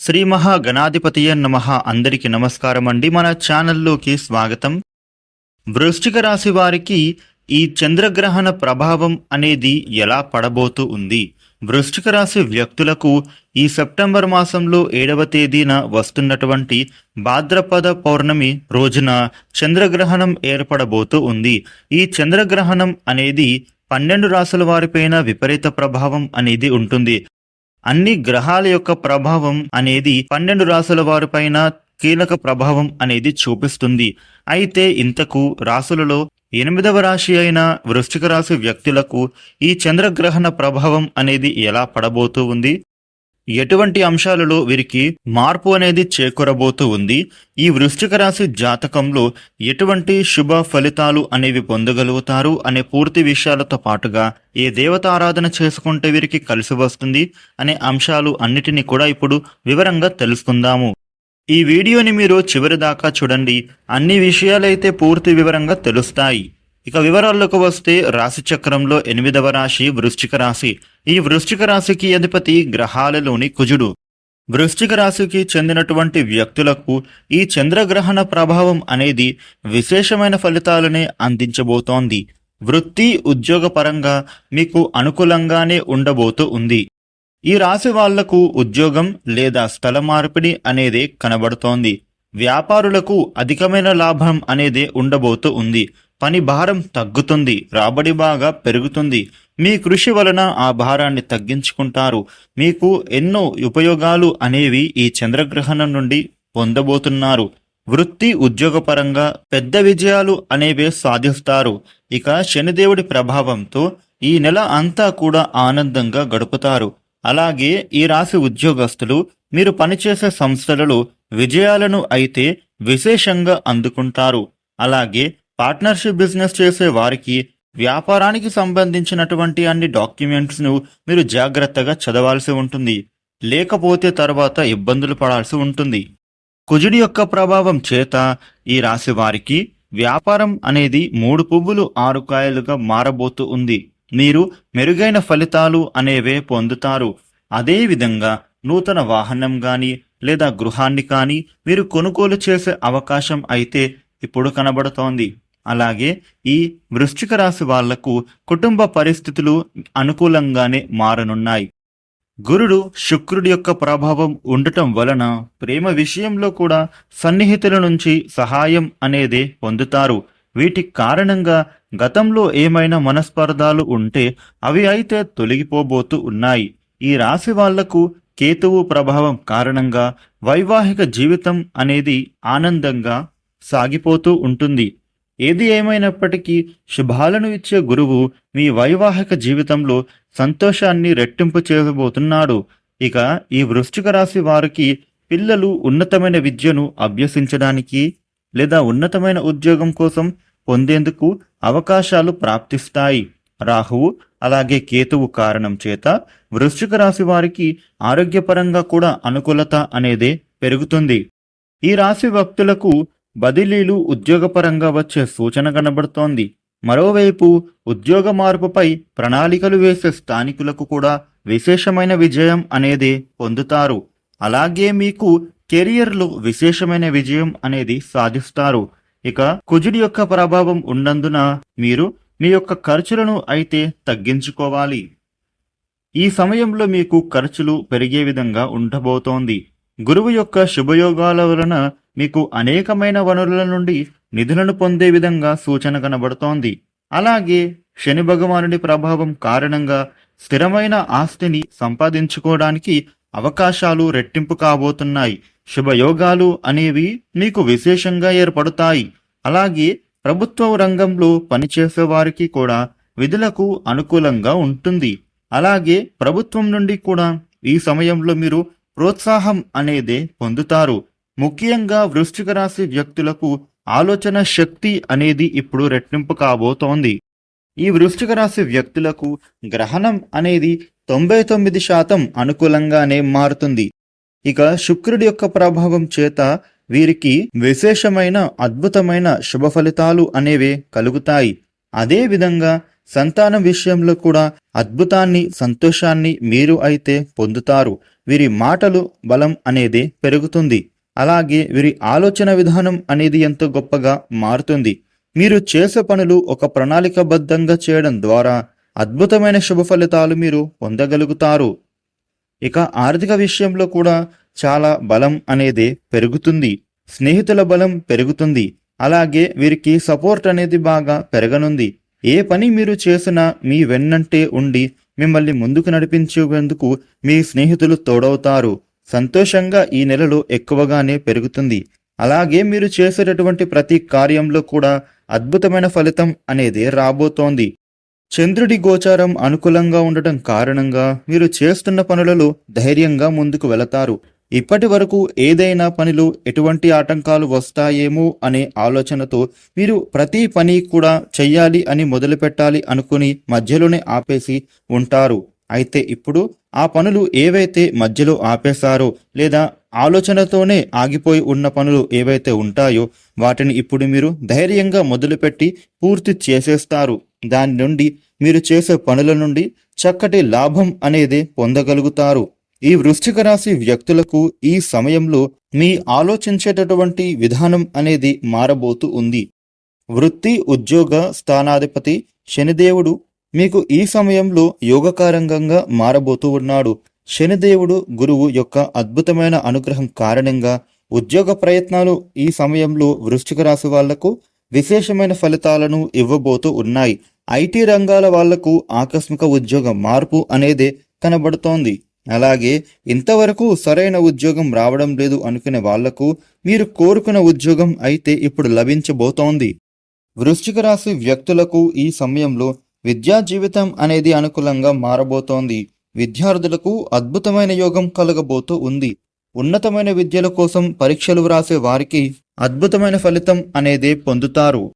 శ్రీ మహాగణాధిపతియ నమ. అందరికి నమస్కారం అండి మన ఛానల్లోకి స్వాగతం. వృశ్చిక రాశి వారికి ఈ చంద్రగ్రహణ ప్రభావం అనేది ఎలా పడబోతూ ఉంది? వృశ్చిక రాశి వ్యక్తులకు ఈ సెప్టెంబర్ మాసంలో ఏడవ తేదీన వస్తున్నటువంటి భాద్రపద పౌర్ణమి రోజున చంద్రగ్రహణం ఏర్పడబోతూ ఉంది. ఈ చంద్రగ్రహణం అనేది పన్నెండు రాసుల వారిపైన విపరీత ప్రభావం అనేది ఉంటుంది. అన్ని గ్రహాల యొక్క ప్రభావం అనేది పన్నెండు రాసుల వారిపైన కీలక ప్రభావం అనేది చూపిస్తుంది. అయితే ఇంతకు రాసులలో ఎనిమిదవ రాశి అయిన వృశ్చిక రాశి వ్యక్తులకు ఈ చంద్రగ్రహణ ప్రభావం అనేది ఎలా పడబోతూ ఉంది? ఎటువంటి అంశాలలో వీరికి మార్పు అనేది చేకూరబోతూ ఉంది? ఈ వృశ్చిక రాశి జాతకంలో ఎటువంటి శుభ ఫలితాలు అనేవి పొందగలుగుతారు అనే పూర్తి విషయాలతో పాటుగా ఏ దేవత ఆరాధన చేసుకుంటే వీరికి కలిసి వస్తుంది అనే అంశాలు అన్నిటినీ కూడా ఇప్పుడు వివరంగా తెలుసుకుందాము. ఈ వీడియోని మీరు చివరి దాకా చూడండి. అన్ని విషయాలైతే పూర్తి వివరంగా తెలుస్తాయి. ఇక వివరాల్లోకి వస్తే రాశి చక్రంలో ఎనిమిదవ రాశి వృశ్చిక రాశి. ఈ వృశ్చిక రాశికి అధిపతి గ్రహాలలోని కుజుడు. వృశ్చిక రాశికి చెందినటువంటి వ్యక్తులకు ఈ చంద్రగ్రహణ ప్రభావం అనేది విశేషమైన ఫలితాలనే అందించబోతోంది. వృత్తి ఉద్యోగ పరంగా మీకు అనుకూలంగానే ఉండబోతూ ఉంది. ఈ రాశి వాళ్ళకు ఉద్యోగం లేదా స్థల మార్పిడి అనేది కనబడుతోంది. వ్యాపారులకు అధికమైన లాభం అనేది ఉండబోతూ ఉంది. పని భారం తగ్గుతుంది రాబడి బాగా పెరుగుతుంది. మీ కృషి వలన ఆ భారాన్ని తగ్గించుకుంటారు. మీకు ఎన్నో ఉపయోగాలు అనేవి ఈ చంద్రగ్రహణం నుండి పొందబోతున్నారు. వృత్తి ఉద్యోగపరంగా పెద్ద విజయాలు అనేవి సాధిస్తారు. ఇక శనిదేవుడి ప్రభావంతో ఈ నెల అంతా కూడా ఆనందంగా గడుపుతారు. అలాగే ఈ రాశి ఉద్యోగస్తులు మీరు పనిచేసే సంస్థలలో విజయాలను అయితే విశేషంగా అందుకుంటారు. అలాగే పార్ట్నర్షిప్ బిజినెస్ చేసే వారికి వ్యాపారానికి సంబంధించినటువంటి అన్ని డాక్యుమెంట్స్ను మీరు జాగ్రత్తగా చదవాల్సి ఉంటుంది. లేకపోతే తర్వాత ఇబ్బందులు పడాల్సి ఉంటుంది. కుజుడి యొక్క ప్రభావం చేత ఈ రాశి వారికి వ్యాపారం అనేది మూడు పువ్వులు ఆరు కాయలుగా మారబోతూ ఉంది. మీరు మెరుగైన ఫలితాలు అనేవే పొందుతారు. అదే విధంగా నూతన వాహనం కానీ లేదా గృహాన్ని కానీ మీరు కొనుగోలు చేసే అవకాశం అయితే ఇప్పుడు కనబడుతోంది. అలాగే ఈ వృశ్చిక రాశి వాళ్ళకు కుటుంబ పరిస్థితులు అనుకూలంగానే మారనున్నాయి. గురుడు శుక్రుడి యొక్క ప్రభావం ఉండటం వలన ప్రేమ విషయంలో కూడా సన్నిహితుల నుంచి సహాయం అనేది పొందుతారు. వీటి కారణంగా గతంలో ఏమైనా మనస్పర్ధాలు ఉంటే అవి అయితే తొలగిపోబోతూ ఉన్నాయి. ఈ రాశి వాళ్ళకు కేతువు ప్రభావం కారణంగా వైవాహిక జీవితం అనేది ఆనందంగా సాగిపోతూ ఉంటుంది. ఏది ఏమైనప్పటికీ శుభాలను ఇచ్చే గురువు మీ వైవాహిక జీవితంలో సంతోషాన్ని రెట్టింపు చేయబోతున్నాడు. ఇక ఈ వృశ్చిక రాశి వారికి పిల్లలు ఉన్నతమైన విద్యను అభ్యసించడానికి లేదా ఉన్నతమైన ఉద్యోగం కోసం పొందేందుకు అవకాశాలు ప్రాప్తిస్తాయి. రాహువు అలాగే కేతువు కారణం చేత వృశ్చిక రాశి వారికి ఆరోగ్యపరంగా కూడా అనుకూలత అనేదే పెరుగుతుంది. ఈ రాశి భక్తులకు బదిలీలు ఉద్యోగపరంగా వచ్చే సూచన కనబడుతోంది. మరోవైపు ఉద్యోగ మార్పుపై ప్రణాళికలు వేసే స్థానికులకు కూడా విశేషమైన విజయం అనేది పొందుతారు. అలాగే మీకు కెరియర్లో విశేషమైన విజయం అనేది సాధిస్తారు. ఇక కుజుడి యొక్క ప్రభావం ఉన్నందున మీరు మీ యొక్క ఖర్చులను అయితే తగ్గించుకోవాలి. ఈ సమయంలో మీకు ఖర్చులు పెరిగే విధంగా ఉండబోతోంది. గురువు యొక్క శుభయోగాల వలన మీకు అనేకమైన వనరుల నుండి నిధులను పొందే విధంగా సూచన కనబడుతోంది. అలాగే శని భగవానుడి ప్రభావం కారణంగా స్థిరమైన ఆస్తిని సంపాదించుకోవడానికి అవకాశాలు రెట్టింపు కాబోతున్నాయి. శుభయోగాలు అనేవి మీకు విశేషంగా ఏర్పడతాయి. అలాగే ప్రభుత్వ రంగంలో పనిచేసే వారికి కూడా విధులకు అనుకూలంగా ఉంటుంది. అలాగే ప్రభుత్వం నుండి కూడా ఈ సమయంలో మీరు ప్రోత్సాహం అనేదే పొందుతారు. ముఖ్యంగా వృశ్చిక రాశి వ్యక్తులకు ఆలోచన శక్తి అనేది ఇప్పుడు రెట్టింపు కాబోతోంది. ఈ వృశ్చిక రాశి వ్యక్తులకు గ్రహణం అనేది తొంభై తొమ్మిది శాతం అనుకూలంగానే మారుతుంది. ఇక శుక్రుడి యొక్క ప్రభావం చేత వీరికి విశేషమైన అద్భుతమైన శుభ ఫలితాలు అనేవే కలుగుతాయి. అదే విధంగా సంతానం విషయంలో కూడా అద్భుతాన్ని సంతోషాన్ని మీరు అయితే పొందుతారు. వీరి మాటలు బలం అనేది పెరుగుతుంది. అలాగే వీరి ఆలోచన విధానం అనేది ఎంతో గొప్పగా మారుతుంది. మీరు చేసే పనులు ఒక ప్రణాళికబద్ధంగా చేయడం ద్వారా అద్భుతమైన శుభ ఫలితాలు మీరు పొందగలుగుతారు. ఇక ఆర్థిక విషయంలో కూడా చాలా బలం అనేది పెరుగుతుంది. స్నేహితుల బలం పెరుగుతుంది. అలాగే వీరికి సపోర్ట్ అనేది బాగా పెరగనుంది. ఏ పని మీరు చేసినా మీ వెన్నంటే ఉండి మిమ్మల్ని ముందుకు నడిపించేందుకు మీ స్నేహితులు తోడవుతారు. సంతోషంగా ఈ నెలలో ఎక్కువగానే పెరుగుతుంది. అలాగే మీరు చేసేటటువంటి ప్రతి కార్యంలో కూడా అద్భుతమైన ఫలితం అనేది రాబోతోంది. చంద్రుడి గోచారం అనుకూలంగా ఉండటం కారణంగా మీరు చేస్తున్న పనులలో ధైర్యంగా ముందుకు వెళతారు. ఇప్పటి వరకు ఏదైనా పనిలో ఎటువంటి ఆటంకాలు వస్తాయేమో అనే ఆలోచనతో మీరు ప్రతి పని కూడా చెయ్యాలి అని మొదలుపెట్టాలి అనుకుని మధ్యలోనే ఆపేసి ఉంటారు. అయితే ఇప్పుడు ఆ పనులు ఏవైతే మధ్యలో ఆపేశారో లేదా ఆలోచనతోనే ఆగిపోయి ఉన్న పనులు ఏవైతే ఉంటాయో వాటిని ఇప్పుడు మీరు ధైర్యంగా మొదలుపెట్టి పూర్తి చేసేస్తారు. దాని నుండి మీరు చేసే పనుల నుండి చక్కటి లాభం అనేది పొందగలుగుతారు. ఈ వృశ్చిక రాశి వ్యక్తులకు ఈ సమయంలో మీ ఆలోచించేటటువంటి విధానం అనేది మారబోతూ ఉంది. వృత్తి ఉద్యోగ స్థానాధిపతి శనిదేవుడు మీకు ఈ సమయంలో యోగకారంగంగా మారబోతూ ఉన్నాడు. శనిదేవుడు గురువు యొక్క అద్భుతమైన అనుగ్రహం కారణంగా ఉద్యోగ ప్రయత్నాలు ఈ సమయంలో వృశ్చిక రాశి వాళ్ళకు విశేషమైన ఫలితాలను ఇవ్వబోతూ ఉన్నాయి. ఐటీ రంగాల వాళ్ళకు ఆకస్మిక ఉద్యోగ మార్పు అనేదే కనబడుతోంది. అలాగే ఇంతవరకు సరైన ఉద్యోగం రావడం లేదు అనుకునే వాళ్ళకు మీరు కోరుకున్న ఉద్యోగం అయితే ఇప్పుడు లభించబోతోంది. వృశ్చిక రాశి వ్యక్తులకు ఈ సమయంలో విద్యా జీవితం అనేది అనుకూలంగా మారబోతోంది. విద్యార్థులకు అద్భుతమైన యోగం కలగబోతూ ఉంది. ఉన్నతమైన విద్యల కోసం పరీక్షలు వ్రాసే వారికి అద్భుతమైన ఫలితం అనేది పొందుతారు.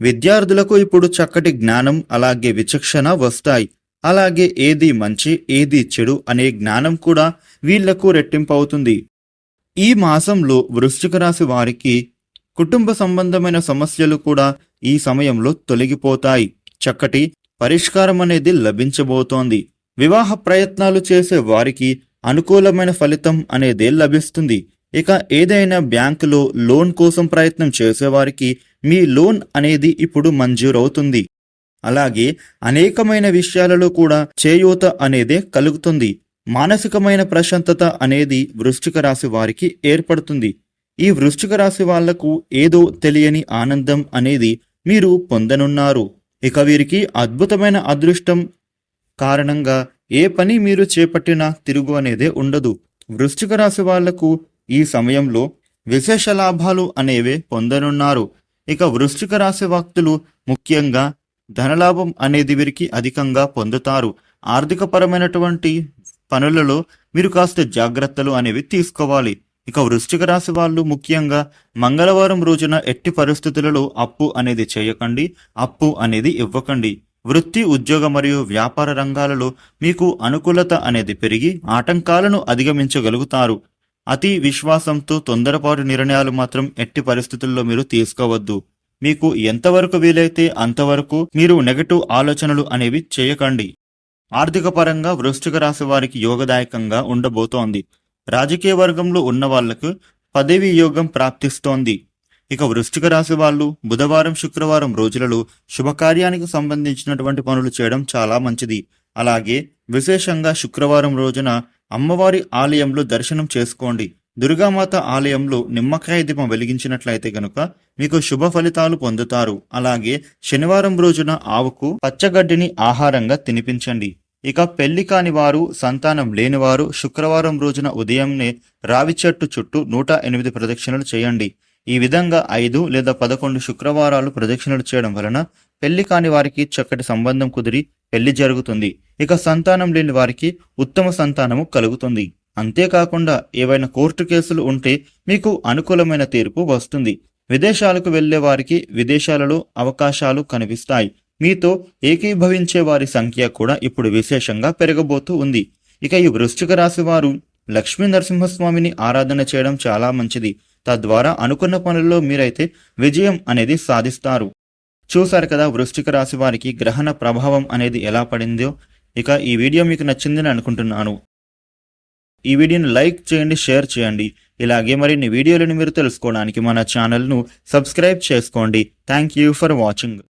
విద్యార్థులకు ఇప్పుడు చక్కటి జ్ఞానం అలాగే విచక్షణ వస్తాయి. అలాగే ఏది మంచి ఏది చెడు అనే జ్ఞానం కూడా వీళ్ళకు రెట్టింపవుతుంది. ఈ మాసంలో వృశ్చిక రాశి వారికి కుటుంబ సంబంధమైన సమస్యలు కూడా ఈ సమయంలో తొలగిపోతాయి. చక్కటి పరిష్కారం అనేది లభించబోతోంది. వివాహ ప్రయత్నాలు చేసే వారికి అనుకూలమైన ఫలితం అనేది లభిస్తుంది. ఇక ఏదైనా బ్యాంకులో లోన్ కోసం ప్రయత్నం చేసేవారికి మీ లోన్ అనేది ఇప్పుడు మంజూరవుతుంది. అలాగే అనేకమైన విషయాలలో కూడా చేయూత అనేది కలుగుతుంది. మానసికమైన ప్రశాంతత అనేది వృశ్చిక రాశి వారికి ఏర్పడుతుంది. ఈ వృశ్చిక రాశి వాళ్ళకు ఏదో తెలియని ఆనందం అనేది మీరు పొందనున్నారు. ఇక వీరికి అద్భుతమైన అదృష్టం కారణంగా ఏ పని మీరు చేపట్టినా తిరుగు అనేదే ఉండదు. వృశ్చిక రాశి వాళ్ళకు ఈ సమయంలో విశేష లాభాలు అనేవే పొందనున్నారు. ఇక వృశ్చిక రాశి వాక్తులు ముఖ్యంగా ధనలాభం అనేది వీరికి అధికంగా పొందుతారు. ఆర్థికపరమైనటువంటి పనులలో మీరు కాస్త జాగ్రత్తలు అనేవి తీసుకోవాలి. ఇక వృశ్చిక రాశి వాళ్ళు ముఖ్యంగా మంగళవారం రోజున ఎట్టి పరిస్థితులలో అప్పు అనేది చేయకండి అప్పు అనేది ఇవ్వకండి. వృత్తి ఉద్యోగ మరియు వ్యాపార రంగాలలో మీకు అనుకూలత అనేది పెరిగి ఆటంకాలను అధిగమించగలుగుతారు. అతి విశ్వాసంతో తొందరపాటు నిర్ణయాలు మాత్రం ఎట్టి పరిస్థితుల్లో మీరు తీసుకోవద్దు. మీకు ఎంతవరకు వీలైతే అంతవరకు మీరు నెగటివ్ ఆలోచనలు అనేవి చేయకండి. ఆర్థిక పరంగా వృశ్చిక రాశి వారికి యోగదాయకంగా ఉండబోతోంది. రాజకీయ వర్గంలో ఉన్న వాళ్ళకు పదవి యోగం ప్రాప్తిస్తోంది. ఇక వృశ్చిక రాశి వాళ్ళు బుధవారం శుక్రవారం రోజులలో శుభకార్యానికి సంబంధించినటువంటి పనులు చేయడం చాలా మంచిది. అలాగే విశేషంగా శుక్రవారం రోజున అమ్మవారి ఆలయంలో దర్శనం చేసుకోండి. దుర్గామాత ఆలయంలో నిమ్మకాయ దీపం వెలిగించినట్లయితే గనుక మీకు శుభ ఫలితాలు పొందుతారు. అలాగే శనివారం రోజున ఆవుకు పచ్చగడ్డిని ఆహారంగా తినిపించండి. ఇక పెళ్ళి కాని వారు సంతానం లేనివారు శుక్రవారం రోజున ఉదయంనే రావి చెట్టు చుట్టూ నూట ఎనిమిది ప్రదక్షిణలు చేయండి. ఈ విధంగా ఐదు లేదా పదకొండు శుక్రవారాలు ప్రదక్షిణలు చేయడం వలన పెళ్ళి కాని వారికి చక్కటి సంబంధం కుదిరి పెళ్ళి జరుగుతుంది. ఇక సంతానం లేని వారికి ఉత్తమ సంతానము కలుగుతుంది. అంతేకాకుండా ఏవైనా కోర్టు కేసులు ఉంటే మీకు అనుకూలమైన తీర్పు వస్తుంది. విదేశాలకు వెళ్ళే వారికి విదేశాలలో అవకాశాలు కనిపిస్తాయి. మీతో ఏకీభవించే వారి సంఖ్య కూడా ఇప్పుడు విశేషంగా పెరగబోతూ ఉంది. ఇక ఈ వృశ్చిక రాశి వారు లక్ష్మీ నరసింహస్వామిని ఆరాధన చేయడం చాలా మంచిది. తద్వారా అనుకున్న పనుల్లో మీరైతే విజయం అనేది సాధిస్తారు. చూశారు కదా వృశ్చిక రాశి వారికి గ్రహణ ప్రభావం అనేది ఎలా పడిందో? ఇక ఈ వీడియో మీకు నచ్చిందని అనుకుంటున్నాను. ఈ వీడియోని లైక్ చేయండి షేర్ చేయండి. ఇలాగే మరిన్ని వీడియోలను మీరు తెలుసుకోవడానికి మన ఛానల్ను సబ్స్క్రైబ్ చేసుకోండి. Thank you for watching.